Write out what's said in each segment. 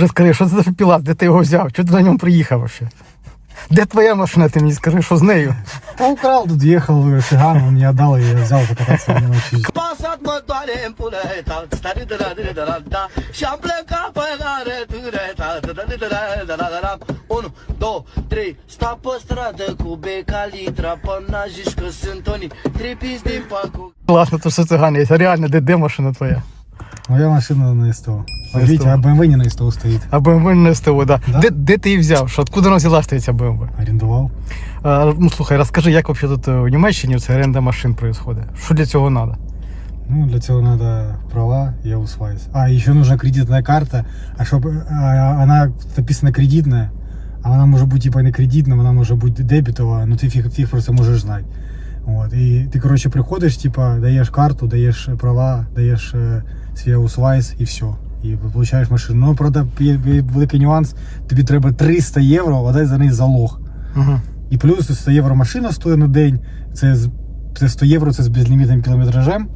вже скажи, що це за пілат, де ти його взяв? Чого ти на ньому приїхав? ще? Де твоя машина, ти мені скажи, що з нею? Та украл, тут їхав е, циган, мені дали, я взяв покататися на ночі. Unu, două, trei Sta pe stradă cu beca litra Panajișcă sunt Tony Trei pis din pacul Lasă tu să țăhane, este realne de demoșă în tvoia Моя машина на СТО. На Видите, СТО. а BMW не на СТО стоит. А BMW не СТО, да. Да? Де, де ти її взяв? Що, откуда вона взялась ця BMW? Арендовал. А, ну слухай, розкажи, як взагалі тут е, в Німеччині ця оренда машин відбувається? Що для цього треба? Ну, для этого надо права и аусвайс. А, еще нужна кредитная карта, а чтобы а, она написана кредитная, а она может быть типа не кредитная, она может быть дебетовая, но ты фиг, фиг просто можешь знать. Вот. И ты, короче, приходишь, типа, даешь карту, даешь права, даешь э, свій аусвайс і все. І получаєш машину. Ну, правда, є, великий нюанс, тобі треба 300 євро, а дай за неї залог. Угу. І плюс 100 євро машина стоїть на день. Це, це 100 євро це з безлімітним кілометражем.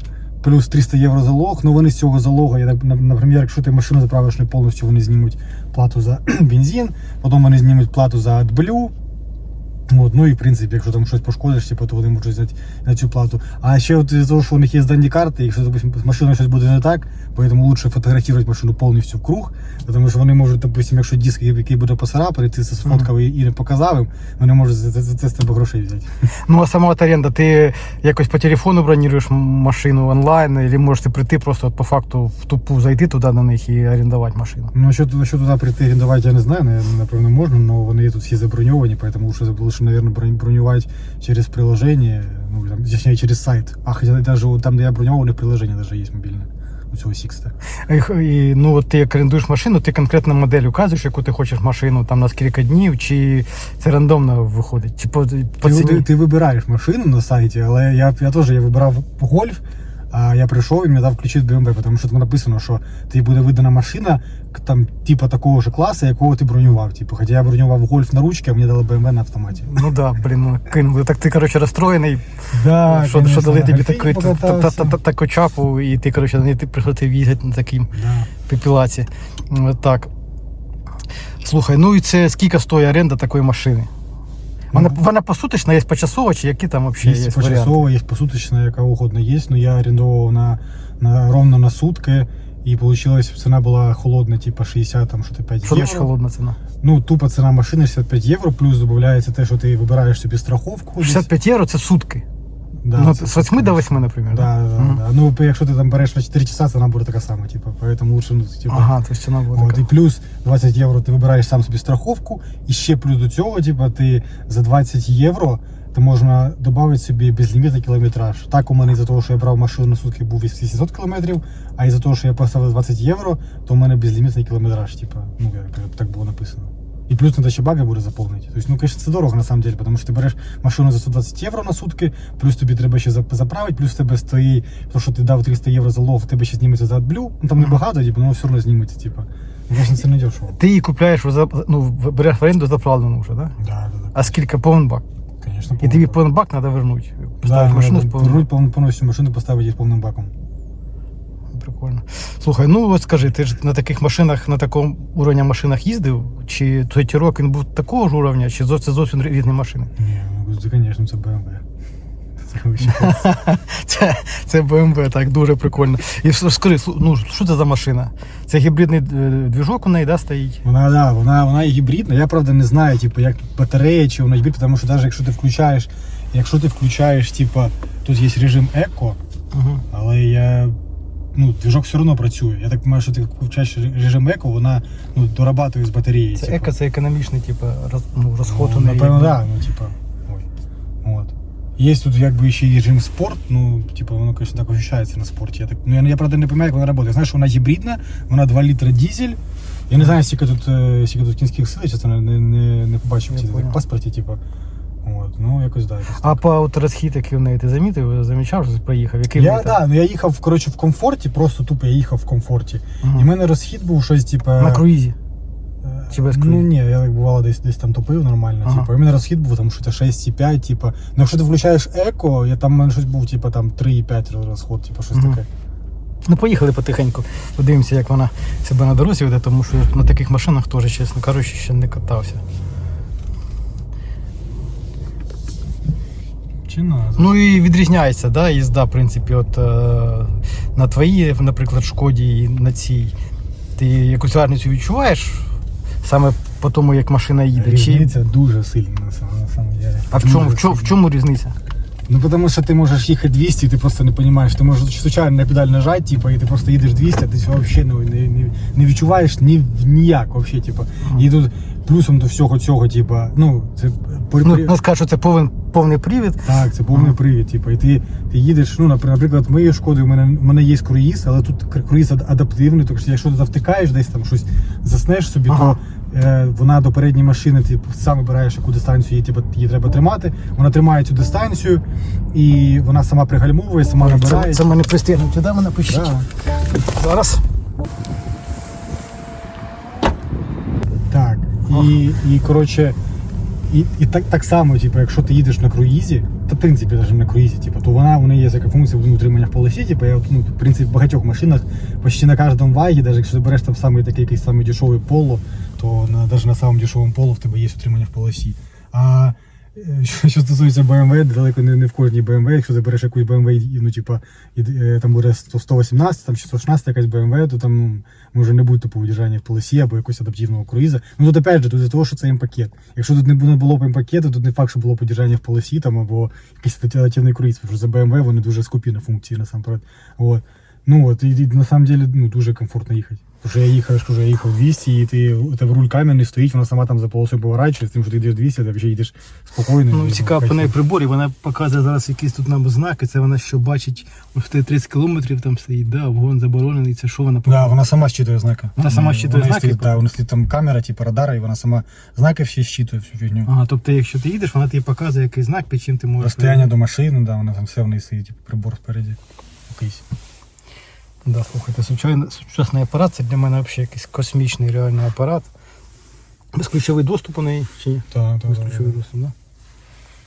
Плюс 300 євро залог. Ну вони з цього залогу, я наприклад, якщо ти машину заправиш не повністю, вони знімуть плату за бензин, потім вони знімуть плату за AdBlue. От, ну і в принципі, якщо там щось пошкодиш, типу, то вони можуть взяти на цю плату. А ще от з того, що у них є здані карти, якщо допустим, з машиною щось буде не так, поэтому лучше фотографувати машину повністю в круг, тому що вони можуть, допустим, якщо диск, який буде посарапаний, ти це сфоткав і і не показав їм, вони можуть за, за, за це з тебе грошей взяти. Ну а сама от оренда, ти якось по телефону бронюєш машину онлайн, або можеш ти прийти просто от по факту в тупу зайти туди на них і орендувати машину. Ну, що, що туди прийти орендувати, я не знаю, напевно, можна, але вони тут всі заброньовані, поэтому лучше, лучше наверное, бронювати через приложение, ну, там, точнее, через сайт. А хотя даже вот там, де я бронював, у них приложение даже є мобільне. У цього Сікста. І, ну от ти як орендуєш машину, ти конкретно модель указуєш, яку ти хочеш машину, там на скільки днів, чи це рандомно виходить, чи по, по ціні. ти, ти вибираєш машину на сайті, але я, я теж я вибирав гольф, а я прийшов і мені дав ключі від BMW, тому що там написано, що тобі буде видана машина там, типу такого ж класу, якого ти бронював. Типу, хоча я бронював гольф на ручки, а мені дали BMW на автоматі. Ну да, блін, ну кинули. Так ти, коротше, розстроєний, Да, що, що дали тобі таку, чапу, і ти, коротше, на ти приходив їздити на таким Да. піпілаці. Так. Слухай, ну і це скільки стоїть оренда такої машини? Вона, вона посуточна, є почасова, чи які там взагалі є, Є почасова, є посуточна, яка угодно є. Но я орендував на, на ровно на сутки. І получилось, ціна була холодна, типа 60, там, що 5 Що євро. Що холодна ціна? Ну, тупо ціна машини 65 євро, плюс додається те, що ти вибираєш собі страховку. 65 євро це сутки. Да, ну, це з 8 до 8, наприклад. Да, да, Мгм. да. Ну, якщо ти там береш на 4 часа, ціна буде така сама, типу, поэтому лучше, ну, типу, Ага, то есть ціна буде така. і плюс 20 євро ти вибираєш сам собі страховку, і ще плюс до цього, типу, ти за 20 євро ти можна додати собі безлімітний кілометраж. Так у мене із-за того, що я брав машину на сутки, був 800 кілометрів, а із-за того, що я поставив 20 євро, то у мене безлімітний кілометраж, типу, ну, як так було написано. І плюс надо ще баги буде заповнити. Тобто, ну, конечно, це дорого на самом деле, тому що ти береш машину за 120 євро на сутки, плюс тобі треба ще зап- заправити, плюс тебе стоїть, то, що ти дав 300 євро залог, в тебе ще зніметься за AdBlue, ну там небагато, типу, але все одно зніметься, типу. Ну, Конечно, це не дешево. Ти її купляєш, ну, береш в оренду заправлену вже, да? Да, да, да. А скільки повен бак? Конечно, І тобі повен бак треба вернути. да, машину з повним повернуть повністю машину, поставити її з повним баком. Прикольно. Слухай, ну от скажи, ти ж на таких машинах, на такому уровні машинах їздив? Чи той тірок він був такого ж уровня, чи це зовсім різні машини? Ні, ну, це, звісно, це BMW. Це Це, BMW, так, дуже прикольно. І скажи, ну що це за машина? Це гібридний е, двіжок у неї, да, стоїть? Вона, да, вона, вона і гібридна. Я правда не знаю, типу, як тут батарея, чи вона гібрид, тому що навіть якщо ти включаєш, якщо ти включаєш, типу, тут є режим еко, Угу. але я. Ну, движок все одно працює. Я так розумію, що ти включаєш режим еко, вона ну, дорабатує з батареї. Це типу. еко, це економічний, типу, роз, ну, розход у Ну, неї. напевно, да, ну, типа, ой, вот. Есть тут как бы еще режим спорт, ну, типа, воно, конечно, так ощущается на спорте. Я, так, ну, я, я, правда, не пам'ятаю, як вона працює. Знаєш, вона гібридна, вона 2 літра дизель. Я не знаю, скільки тут, е, скільки тут кінських сил, чесно, не, не, не побачив Я в паспорті, типа. Ну, якось, да, якось А по от розхід, який у неї, ти замітив, замічав, що проїхав? Який Я, да, ну, я їхав, коротше, в комфорті, просто тупо я їхав в комфорті. Мгм. І в мене розхід був щось, типа... На круїзі. Е, Чи без Ну круїзу? ні, я так бувало десь десь там топив нормально. Ага. Типу, і в мене розхід був там що 6,5, типу. Ну якщо ти включаєш еко, я там в мене щось був, типу там 3,5 розход, типу щось Мгм. таке. Ну, поїхали потихеньку. Подивимося, як вона себе на дорозі веде, тому що на таких машинах теж, чесно кажучи, ще не катався. Чи назад? Ну і відрізняється, да, їзда, в принципі, от е, на твоїй, наприклад, шкоді і на цій. Ти якусь разницю відчуваєш саме по тому, як машина їде? Чи... Різниця дуже сильна на самом, на самом деле. А в чому, Дуже в, чому, в сильна. чому різниця? Ну, потому что ты можешь ехать 200, и ты просто не понимаешь. Ты можешь случайно на педаль нажать, типа, и ты просто едешь 200, а ти цього вообще ну, не, не, не відчуваєш ні, ніяк вообще, типа. І тут плюсом до всього цього, типа, ну, це при- Ну, скажу, що це повен, повний привід. Так, це повний Ага. привід. Типу, і ти, ти їдеш, ну, наприклад, моєю шкодою, у мене, у мене є круїз, але тут круїз адаптивний, тому що якщо ти завтикаєш десь там щось заснеш собі, Ага. то е, вона до передньої машини, ти сам вибираєш, яку дистанцію її, типу, її треба тримати. Вона тримає цю дистанцію, і вона сама пригальмовує, сама набирає. це мене пристигнуть, да, мене пишіть. Да. Зараз. Так. І, і коротше, і, і так, так само, типу, якщо ти їдеш на круїзі, та в принципі навіть на круїзі, типу, то вона у неї є така функція утримання в полосі. Типу, я, ну, в принципі, в багатьох машинах, почти на кожному вагі, навіть якщо ти береш там самий такий якийсь самий дешевий поло, то на, навіть на самому дешевому поло в тебе є утримання в полосі. А що, що стосується BMW, далеко не, не в кожній BMW, якщо ти береш якусь BMW, ну, типа, е, там буде 118 там, чи 116 якась BMW, то там може не бути типу удержання в полосі або якогось адаптивного круїза. Ну тут опять же, тут із того, що це М-пакет. Якщо тут не було б М-пакету, тут не факт, що було б удержання в полосі там або якийсь адаптивний круїз, тому що за BMW вони дуже скупі на функції насамперед. От. Ну от, і, і на самом деле ну, дуже комфортно їхати. Що я їхав, я я їхав 200, і ти, у тебе руль кам'яний стоїть, вона сама там за полосою поворачує, з тим, що ти йдеш 200, ти взагалі їдеш спокійно. Ну, цікаво по неї приборі, вона показує зараз якісь тут нам знаки, це вона що бачить, ось ти 30 кілометрів там стоїть, да, обгон заборонений, це що вона Да, показує? вона сама щитує знаки. Вона сама щитує Вона знаки? стоїть, Да, у нас там камера, типу радара, і вона сама знаки всі щитує всю фігню. Ага, тобто, якщо ти їдеш, вона тобі показує якийсь знак, під чим ти можеш. Розстояння до машини, да, вона там все в неї стоїть, типу, прибор спереді. Якийсь. Да, слухайте, сучасний, сучасний апарат це для мене взагалі якийсь космічний реальний апарат. Безключовий доступ у неї чи ні? Так, так, Безключовий так. доступ, да?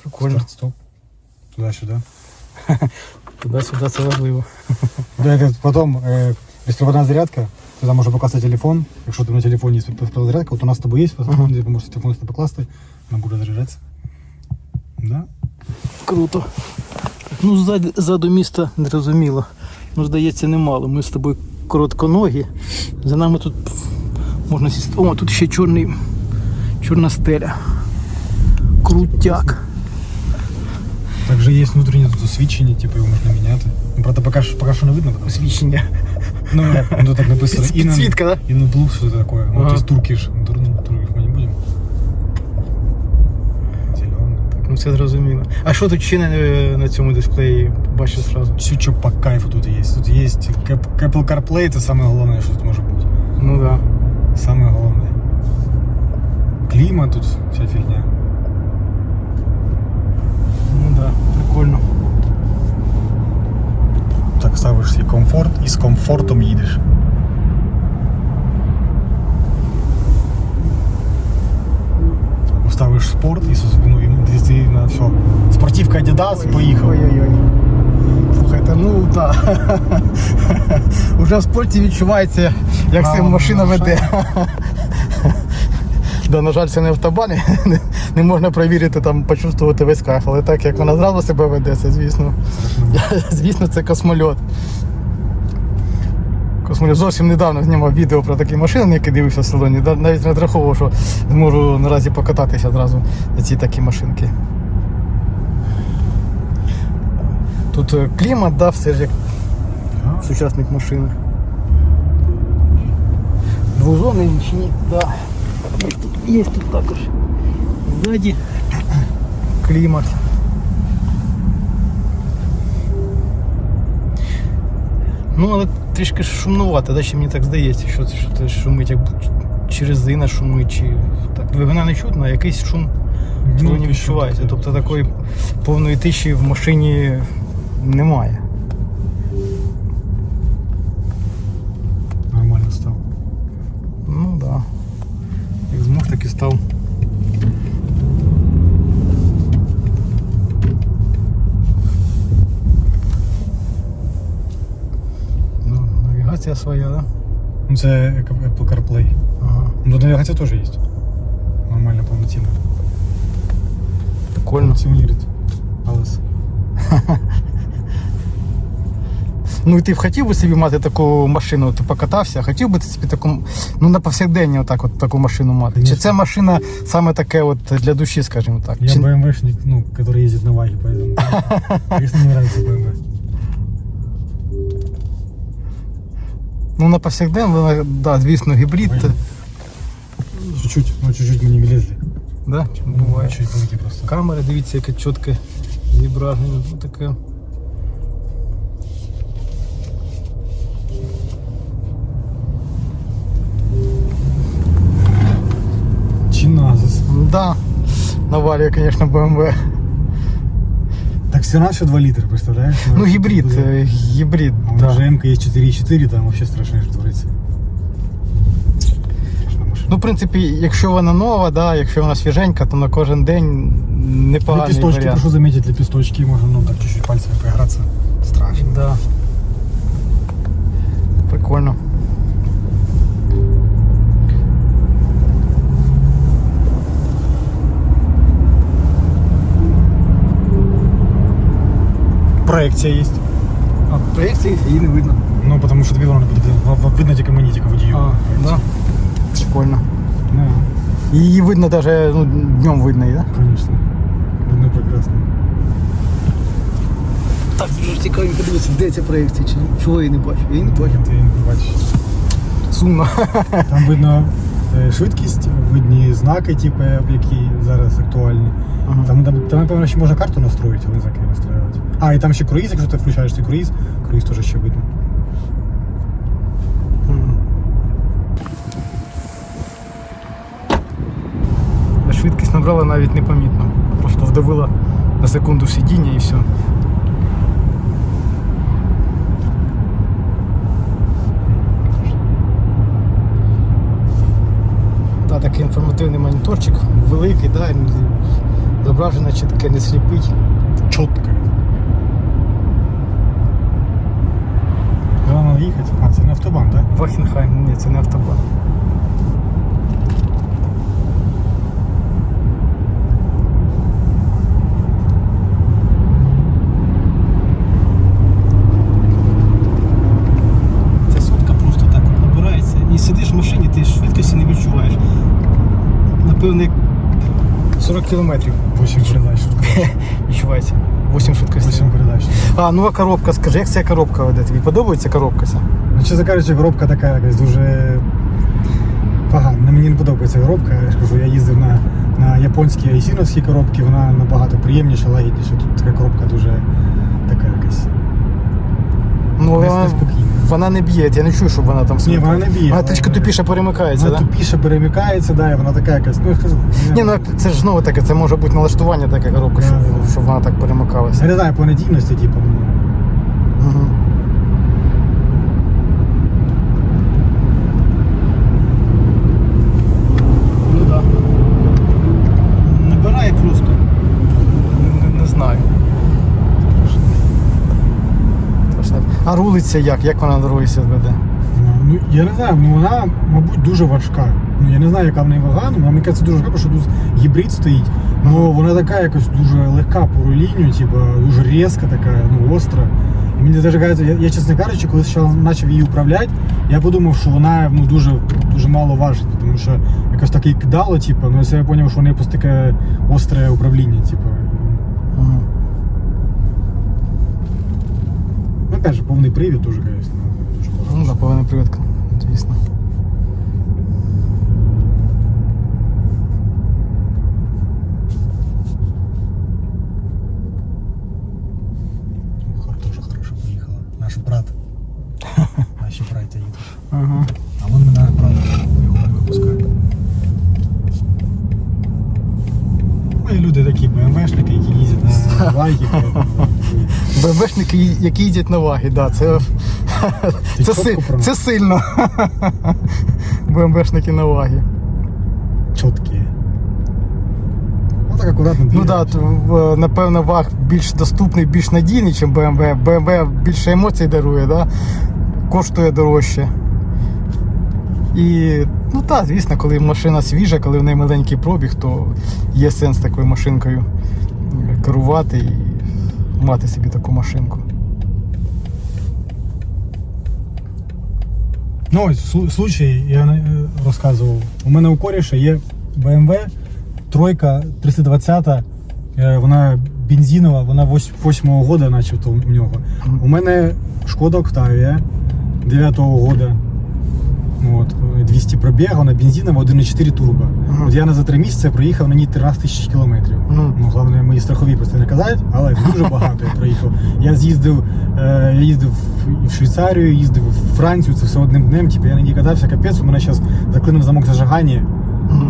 Прикольно. Старт, стоп. Туди-сюди. Туди-сюди це важливо. Да, это потом э, беспроводная зарядка, туда можно покласти телефон. Якщо ти на телефоні є зарядка, от у нас з тобою є, Ага. ти можеш телефон сюди покласти, вона буде заряджатися. Да? Круто. Ну, ззаду міста не розуміло. Ну, здається, немало. Ми з тобою коротконогі. За нами тут можна сісти. О, тут ще чорний, чорна стеля. Крутяк. Також є внутрішнє тут освічення, типу його можна міняти. Ну, правда, поки, що- поки що не видно. Потому, Освіщення. ну, ну, тут так написано. Під- підсвітка, да? И на блук, что такое. Ага. Вот из туркиш. Тур, ну, туркиш це зрозуміло. А що тут ще на, на цьому дисплеї бачу зразу? Все, что по кайфу тут есть. Тут Cap- Apple CarPlay, это самое главное, что тут может быть. Ну так. Да. Самое главное. Климат тут, вся фигня. Ну так, да. прикольно. Так ставиш свій комфорт і з комфортом їдеш. Так, ставиш спорт і, ну, і на все. Спортивка Adidas і поїхав. Ой-ой-ой. Слухайте, ну так. Уже в спорті відчувається, як А, ця машина веде. Да, на жаль, це не автобан, не- не можна перевірити, там, почувствувати весь кайф, але так як вона зразу себе веде, це звісно. Звісно, це космольот. Космольот зовсім недавно знімав відео про такі машини, які дивився в салоні. Навіть не розраховував, що зможу наразі покататися одразу на ці такі машинки. Тут е, клімат, да, все ж як в сучасних машинах. Двузонний чи ні? Да. Є тут, є тут також. Ззаді клімат. Ну, але трішки шумнувато, да, ще мені так здається, що це, що це шумить, як чи резина шумить, чи так. Двигуна не чутно, а якийсь шум Ну, салоні відчувається. Тобто такої повної тиші в машині немає. Нормально став. Ну так. Да. Як змог, так і став. Ну, навігація своя, да? Ну це Apple CarPlay. Ага. Ну, навігація теж є. Нормально, повноцінно. Прикольно. Функціонує. Алес. Ну і ти б хотів би собі мати таку машину, ти покатався, хотів би ти собі таку, ну на повсякдення отак от таку машину мати? Чи Конечно. це машина саме таке от для душі, скажімо так? Я Чи... БМВшник, ну, который ездит на ваге, поэтому. Конечно, мне нравится BMW. Ну на повсякдень, вона, да, звісно, гібрид. Ой. Чуть-чуть, ну чуть-чуть мы не влезли. Да? Ну, Буває. чуть великі просто. Камери, дивіться, яке чітке зображення. Ну, таке. Чиназис. Да. Навалює, звісно, BMW. Так все равно все 2 литра, представляешь? Ну, гібрид, е, гібрид, А у меня же да. МК есть 4,4, там вообще страшно, что творится. Страшна машина. Ну, в принципі, якщо вона нова, да, якщо вона свіженька, то на кожен день непоганий Лепесточки, варіант. прошу заметить, лепесточки, можно, ну, так чуть-чуть пальцами поиграться. Страшно. Да. Прикольно. Проекция есть. А проекції її не видно. Ну, потому что тобі воно не буде видно. В- в- видно тільки мені, тільки водію. А, да. Прикольно. Ну, Її видно даже ну, днем видно, її, да? конечно. Видно прекрасно. Так, дуже цікаво подивитися, де ця проекція, чи чого я не бачу. Я її не бачу. Ти не бачиш. Сумно. Там видно е, швидкість, видні знаки, типу, які зараз актуальні. Ага. Там, там, там, напевно, ще можна карту настроїти, але не знаю, як її настраювати. А, і там ще круїз, якщо ти включаєш цей круїз, круїз теж ще видно. Швидкість набрала навіть непомітно. Просто вдавила на секунду сидіння і все. Да, такий інформативний моніторчик, великий, да, зображення чітке, не сліпить. Чітко. Їхати? А, це не автобан, так? Вахенхайм, ні, це не автобан. Ця сотка просто так набирається. І сидиш в машині, ти швидкості не відчуваєш. Напевно, 40 кілометрів 8 передач. відчувається. 8 швидкостей. 8 передач. А, нова коробка, скажи, як ця коробка веде? Тобі подобається коробка ця? Ну, чесно кажучи, коробка така якась дуже погана. Мені не подобається коробка. Я ж кажу, я їздив на, на японські айсіновські коробки, вона набагато приємніша, лагідніша. Тут така коробка дуже така якась. Ну, вона, неспокійно. Вона не б'є, я не чую, щоб вона там Ні, вона не б'є. Вона трішки тупіше перемикається, Вона так? Тупіше перемикається, да, і вона така якась. Ну, я Ні, ну це ж знову таке, це може бути налаштування таке коробка, щоб, щоб вона так перемикалася. я не знаю по надійності, типу. ну, Угу. Ну так. Да. Набирає просто. Не, не знаю. Страшно. Рулиться як? Як вона на дорозі себе веде? Ну, я не знаю, ну вона, мабуть, дуже важка. Ну, я не знаю, яка в неї вага, ну, мені кажеться, дуже важка, тому що тут гібрид стоїть. Ну, вона така якось дуже легка по рулінню, типу, дуже різка така, ну, остра. І мені навіть кажеться, я, я чесно кажучи, коли ще почав її управляти, я подумав, що вона ну, дуже, дуже мало важить, тому що якось таке кидало, типу, ну, я зрозумів, що в неї просто таке остре управління, типу. Ну, опять же, повний привід дуже, звісно, дуже класно. Ну, да, повинна привідка, звісно. Хор тоже хорошо поїхала. Наш брат. Наші браття їдуть. Ага. На. БМВшники, які їздять на ваги, да, це, це, си, це сильно. БМВшники на ваги. Чіткі. Ну так акуратно Ну так, да, е, напевно, ваг більш доступний, більш надійний, ніж BMW. BMW більше емоцій дарує, да? коштує дорожче. І, ну так, звісно, коли машина свіжа, коли в неї маленький пробіг, то є сенс такою машинкою керувати і мати собі таку машинку. Ну, ось случай, я е, розказував. У мене у коріша є BMW тройка 320, е, вона бензинова, вона 8-го года, начебто у нього. У мене Шкода Octavia 9-го года. От, 200 пробіг, вона бензинова 1,4 турбо. От я на за 3 місяці проїхав на ній 13 тисяч кілометрів. Мгм. Ну, головне, мої страхові про це не казати, але дуже багато я проїхав. Я з'їздив, е, я їздив і в Швейцарію, їздив в Францію, це все одним днем. Типу, я на ній катався, капець, у мене зараз заклинив замок зажигання.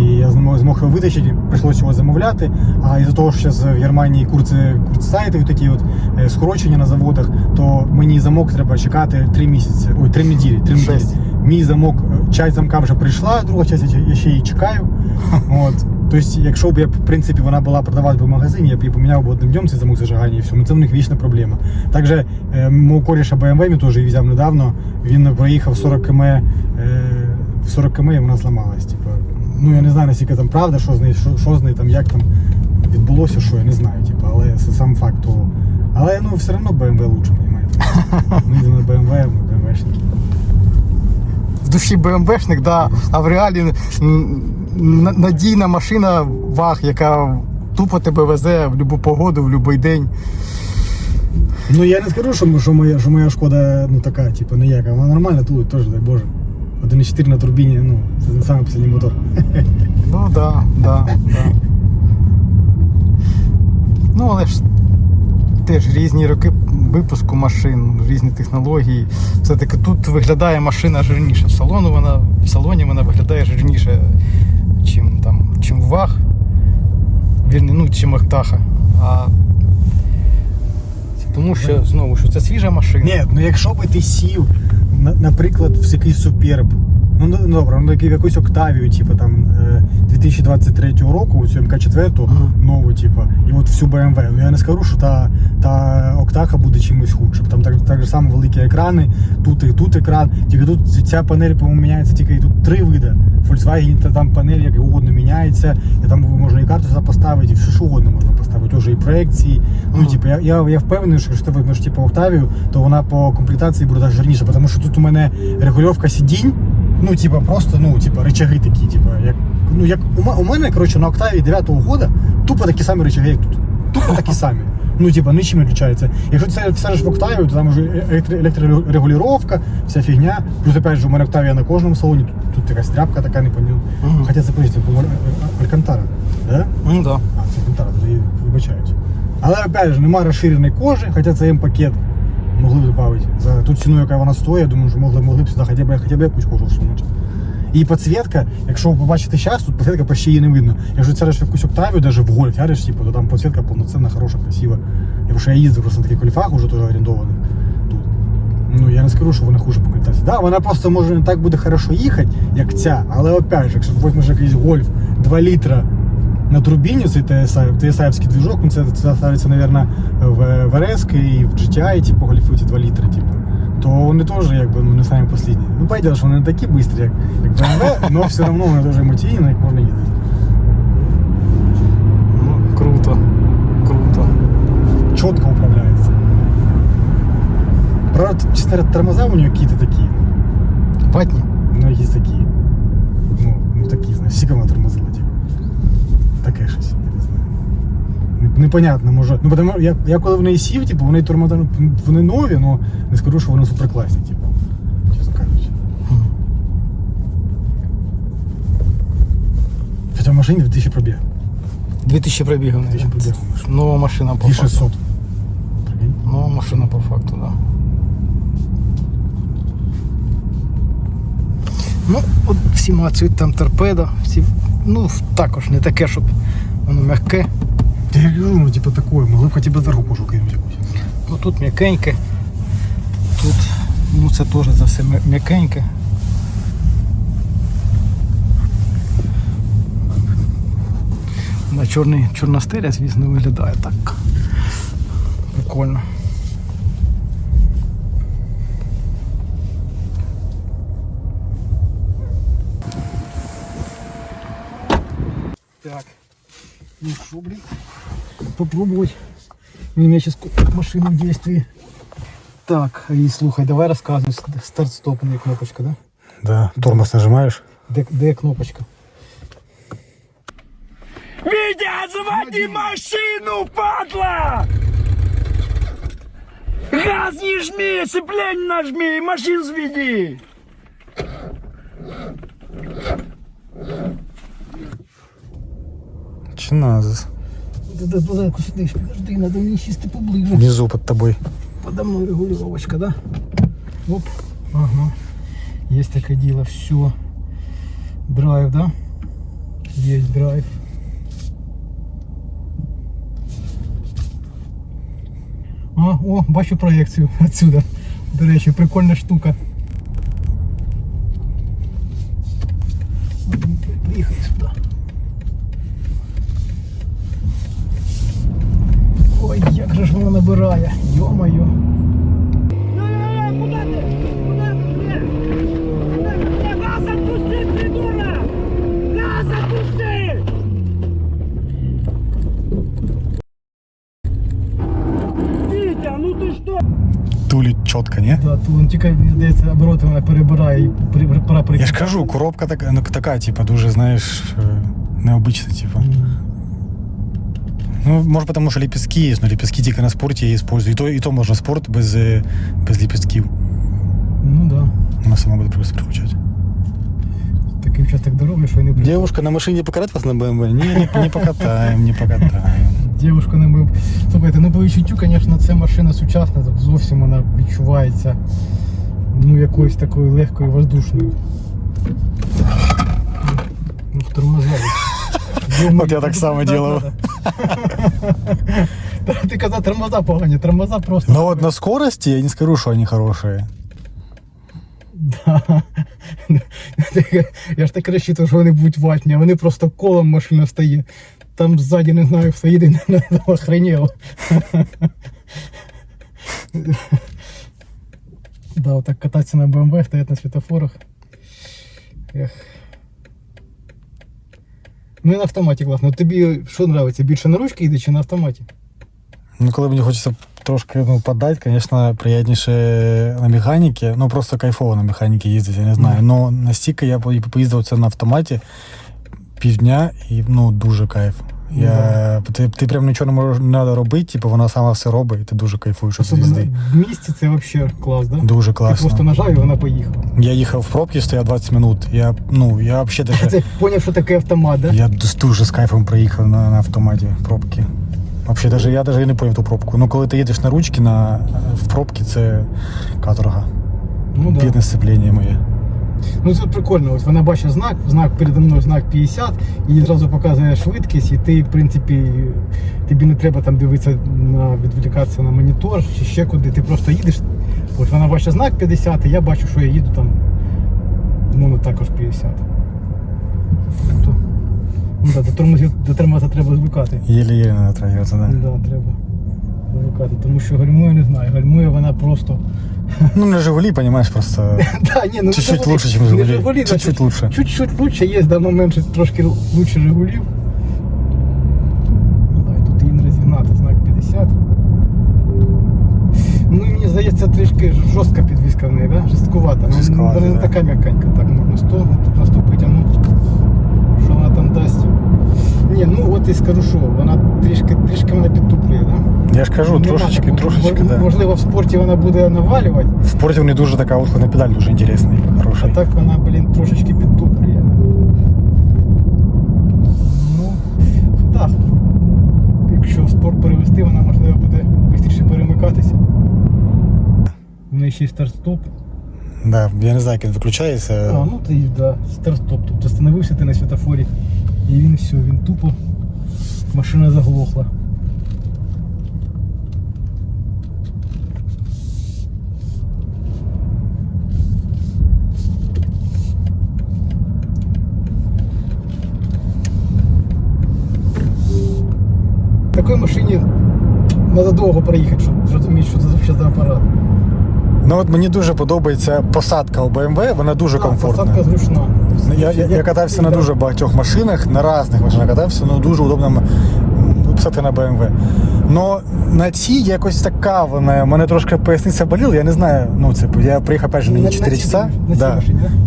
І я змог, змог його витащити, прийшлося його замовляти. А із-за того, що зараз в Германії курси, курсайти такі от е, скорочення на заводах, то мені замок треба чекати 3 місяці. Ой, 3 неділі. 3 неділі. Мій замок, е, часть замка вже прийшла, друга часть я- ще її чекаю. От. Тобто, якщо б я, в принципі, вона була продавати в магазині, я б її поміняв би одним днем цей замок зажигання і все. Це в них вічна проблема. Також е, мого коріша BMW ми теж її взяв недавно. Він проїхав 40 км, е, 40 км і вона зламалась. Типу. Ну я не знаю, наскільки там правда, що з нею, що, що з нею там, як там відбулося, що я не знаю, типу, але це сам факт того. Але ну все одно BMW лучше, розумієте. Ми їздимо на BMW, ми BMWшники. Душі БМВшник, да, а в реалі надійна машина ваг, яка тупо тебе везе в будь-яку погоду, в будь-який день. Ну я не скажу, що, що, моя, що моя шкода ну така, типу, ніяка. Вона нормально тулить теж, дай Боже. 1,4 на турбіні, ну, це не самий последній мотор. Ну да, да, да. Ну, але ж теж різні роки випуску машин, різні технології. Все-таки тут виглядає машина жирніше. В салону вона, в салоні вона виглядає жирніше, чим там, чим ваг. Ну, чим Актаха. А тому що знову що це свіжа машина. Ні, ну якщо би ти сів, наприклад, в якийсь суперб, ну ну, добре, ну в якусь Октавію, типу там е, 2023 року, цю МК4 нову, типу, і от всю BMW. Ну я не скажу, що та, та Октаха буде чимось худшим. Там так, так же само великі екрани, тут і тут екран. Тільки тут ця панель, по-моєму, міняється тільки і тут три види. Volkswagen та там панель як угодно міняється, і там можна і карту поставити, і все що угодно можна поставити. Уже і проекції. Ну, типу, я, я, я впевнений, що якщо ти візьмеш типу Октавію, то вона по комплектації буде жирніша, тому що тут у мене регульовка сидінь, ну, типу, просто, ну, типу, рычаги такі, типу, як. Ну, як у, у мене, коротше, на Октавії 9-го года тупо такі самі рычаги, як тут. Тупо такі самі. Ну, типа, нічим не відрізняється. Якщо це сядеш в Октавію, то там вже електро- електрорегулювання, вся фігня. Плюс, опять же, у мене Октавія на кожному салоні, тут, тут якась тряпка така, не поняв. Мгм. Хоча це подивіться, по-моєму, Алькантара. Да? Ну да. А, це Алькантара, тоді вибачають. Але опять же, немає розширеної кожи, хоча це М-пакет. Могли б додати. За ту ціну, яка вона стоїть, я думаю, що могли, могли б сюди хоча б, хоча б якусь кожу всунути. І підсвітка, якщо ви побачите зараз, тут підсвітка почти її не видно. Якщо сядеш в якусь Октавію, навіть в гольф яриш, типу, то там підсвітка повноцінна, хороша, красива. Тому що я їздив просто на таких кольфах, уже теж орендованих тут. Ну, я не скажу, що вона хуже по комплектації. Да, вона просто може не так буде хорошо їхати, як ця, але опять же, якщо ти візьмеш якийсь гольф 2 літра на турбіні, цей TSI, TSI-вський движок, ну це, це ставиться, мабуть, в, в РС і в GTI, типу, гольфують 2 літри, типу. То вони теж якби ну, не самі останні. Ну, понятно, що вони не такі швидкі, як, як BMW, але все одно вони дуже емоційні, як можна їздити. Ну, круто. Круто. Чітко управляється. Правда, говоря, тормоза у нього якісь такі. Ватні. Ну, якісь такі. Ну, ну такі, знаєш, всі тормозила, типу. Таке щось, я не знаю. Не- Непонятно, може. Ну, тому я, я коли в неї сів, типу, вони тормоза, ну, вони нові, але не скажу, що вони суперкласні, типу. Чесно кажучи. Хоча в машині 2000 пробіг. 2000 пробігів. 2000 навіть. пробігів. Нова машина по факту. 2600. Нова машина по факту, так. Да. Ну, от всі мацюють там торпеда, всі, ну, також не таке, щоб воно м'яке. Я говорю, ну типа такое, могли б хоча б дорогу пошукаємо якусь. Ну тут м'якеньке, тут ну це теж за все м'якеньке. На чорний чорна стеля, звісно, виглядає так прикольно. Так, ну що, блін? Попробовать. У меня сейчас машина в действии. Так, и слухай, давай рассказывай. Старт-стоп, меня кнопочка, да? Да, тормоз нажимаешь. Де, де кнопочка? Витя, заводи машину, падла! Газ не жми, сцепление нажми, машину заведи! Чи далеко сидиш, підожди, треба мені сісти поближе. Внизу под тобой. Подо мною регулировочка, да? Оп. Ага. Есть такое дело, все. Драйв, да? Есть драйв. А, о, бачу проекцію отсюда. До речі, прикольна штука. кажу, коробка така, ну, така, типа, дуже, знаєш, е, необична, типа. Ну, може, тому що ліпістки є, але ліпістки тільки на спорті я использую. І то, і то можна спорт без, е, без ліпістків. Ну да. Вона сама буде просто приключати. Такий участок дороги, що я не при... Девушка на машині покатать вас на БМВ? Ні, не, не покатаємо, не покатаємо. Дівушка не мив. Слухайте, ну по відчуттю, звісно, це машина сучасна, зовсім вона відчувається ну, якоюсь такою легкою воздушною. Ну, тормоза. От я так само делав. Ти казав, тормоза погані, тормоза просто. Но вот на скорости я не скажу, что они хорошие. Да. Я ж так розчитував, що вони будуть ватні, а вони просто колом машина стає. Там ззаді не знаю, все єдине охреніло. Да, отак кататися на БМВ, стоять на світофорах. Ех. Ну і на автоматі класно. Тобі що подобається? Більше на ручки йде чи на автоматі? Ну, коли мені хочеться трошки ну, подати, звісно, приємніше на механіки. Ну, просто кайфово на механіки їздити, я не знаю. Ну, настільки я поїздив це на автоматі півдня і ну, дуже кайф. Я, ти, ти прям нічого не можеш не треба робити, типу вона сама все робить, і ти дуже кайфуєш від їзди. в місті це взагалі клас, да? Дуже Ти просто нажав і вона поїхала. Я їхав в пробці, стояв 20 минут. Я, ну, я взагалі даже, Це поняв, що таке автомат, да? я дуже з кайфом проїхав на, на автоматі пробки. Вообще, даже, я навіть і не поняв ту пробку. Ну, коли ти їдеш на ручки на, в пробці, це каторга. Ну да. Бідне сцеплення моє. Ну це прикольно. Ось вона бачить знак, знак передо мною знак 50, і одразу показує швидкість, і ти, в принципі, тобі не треба там дивитися на відволікатися на монітор чи ще куди. Ти просто їдеш. Ось вона бачить знак 50, і я бачу, що я їду там. Ну, також 50. Тобто, ну, да, до, тормозів, до тормоза треба звикати. Не натягиваться, да. Да, треба звикати. Тому що гальмує не знаю, гальмує вона просто. Ну, на Жигулі, понимаешь, просто Да, не, ну, чуть-чуть Жигулі- лучше, чем не Жигулі. Жигулі, Чуть-чуть значить, лучше. Чуть-чуть лучше, є давно менше, трошки лучше Жигулів. Да, і тут не розігнати, знак 50. Ну і мені здається, трішки жорстка підвізка в неї, да? Жорсткувата. Ну, Жорсткувата, вона не да. така м'якенька. Так, можна 100, тут наступити, а ну. Що вона там дасть? Ні, ну от і скажу, що вона трішки, трішки вона підтуплює, да? Я ж кажу, Нема трошечки, такого. трошечки, Мож- да. Можливо, в спорті вона буде навалювати. В спорті вони дуже така отходна педаль, дуже інтересний, А так вона, блін, трошечки підтуплює. Ну, так. Якщо в спорт перевести, вона можливо буде швидше перемикатися. В неї ще й старт-стоп. Да, я не знаю, як він виключається. А, ну ти да, старт-стоп. Тобто становився ти на світофорі і він все, він тупо. Машина заглохла. В такій машині треба довго проїхати, щоб зрозуміти, що це взагалі за апарат. Ну от мені дуже подобається посадка у BMW, вона дуже комфортна. Посадка зручна. Ну, Я, я, я катався на дуже багатьох машинах, на різних машинах катався, але дуже удобно писати на BMW. Но на цій якось така вона, у мене трошки поясниця боліла, я не знаю, ну це я приїхав ній на 4 часа. да.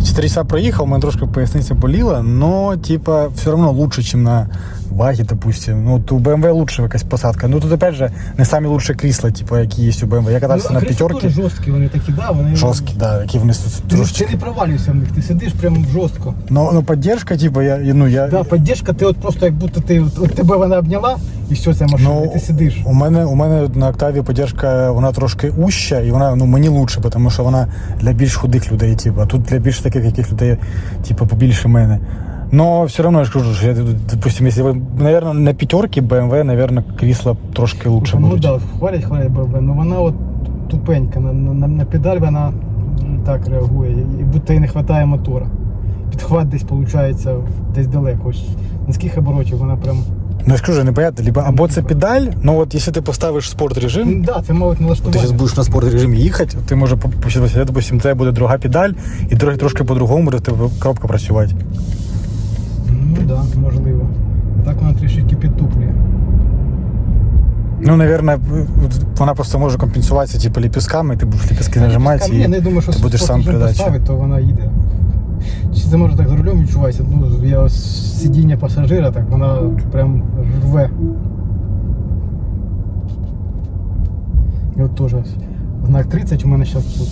4 часа проїхав, у мене трошки поясниця боліла, но типа все одно лучше, ніж на Вагі, допустим. Ну, от у BMW лучше якась посадка. Ну тут опять же не самі лучші крісла, типу, які є у BMW. Я катався на п'ятерки. жорсткі, вони такі, да, вони Жорсткі, да, які вони тут Ти, трошечки. ти не провалюєшся в них, ти сидиш прям жорстко. Ну, ну поддержка, типу, я, ну, я, Да, підтримка, ти от просто як будто ти от, от тебе вона обняла, і все, ця машина, Ну, і ти сидиш. У мене, у мене на Октаві поддержка, вона трошки уща, і вона ну, мені лучше, тому що вона для більш худих людей, типу, а тут для більш таких яких людей, типу, побільше мене. Но все равно я ж кажу, що я, допустим, если вы, наверное, на пятерке BMW, наверное, крісла трошки лучше ну будуть. да, хвалять, хвалять ББ, ну вона от тупенька, на, на, на педаль вона так реагує, і будто їй не вистачає мотора. Підхват десь виходить десь далеко. Ось на скільки оборотів вона прям. Ну я ж кажу, непонятно, либо або це педаль, ну от якщо ти поставиш спорт режим, Ну, да, це мабуть Ти налаштування. зараз будеш на спорт режимі їхати, ти може посідати, допустим, це буде друга педаль, і трохи трошки по-другому буде в тебе коробка працювати. Ну так, да, можливо. Так вона трішки підтуплює. Ну, наверное, вона просто може компенсуватися типу ліпістками, ти будеш ліпістки нажимати Ні, не думаю, що ти будеш сам режим то вона їде. Чи це може так за рулем відчувається? Ну, я ось сидіння пасажира, так вона прям рве. І от теж знак 30 у мене зараз тут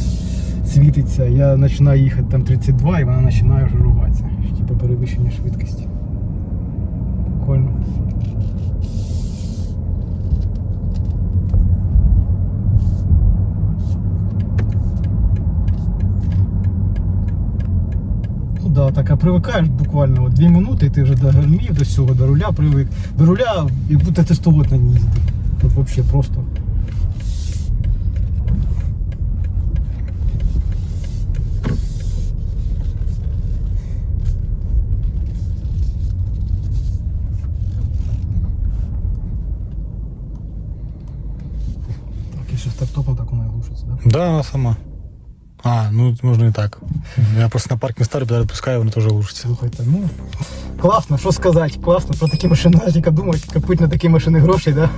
світиться. Я починаю їхати там 32 і вона починає вже ругатися. Типу перевищення швидкості. Прикольно. Ну да, так, а привикаєш буквально от, дві минути, і ти вже до гальмів, до всього, до руля привик. До руля, як будто тестовод на ній їздив. От взагалі просто. Так, якщо стартопом так вона і глушиться, да? Да, вона сама. А, ну можна і так. Я просто на паркінг старий відпускаю, вона теж глушиться. Слухайте, ну класно, що сказати, класно. Про такі машини, яка думають, капуть на такі машини грошей, да?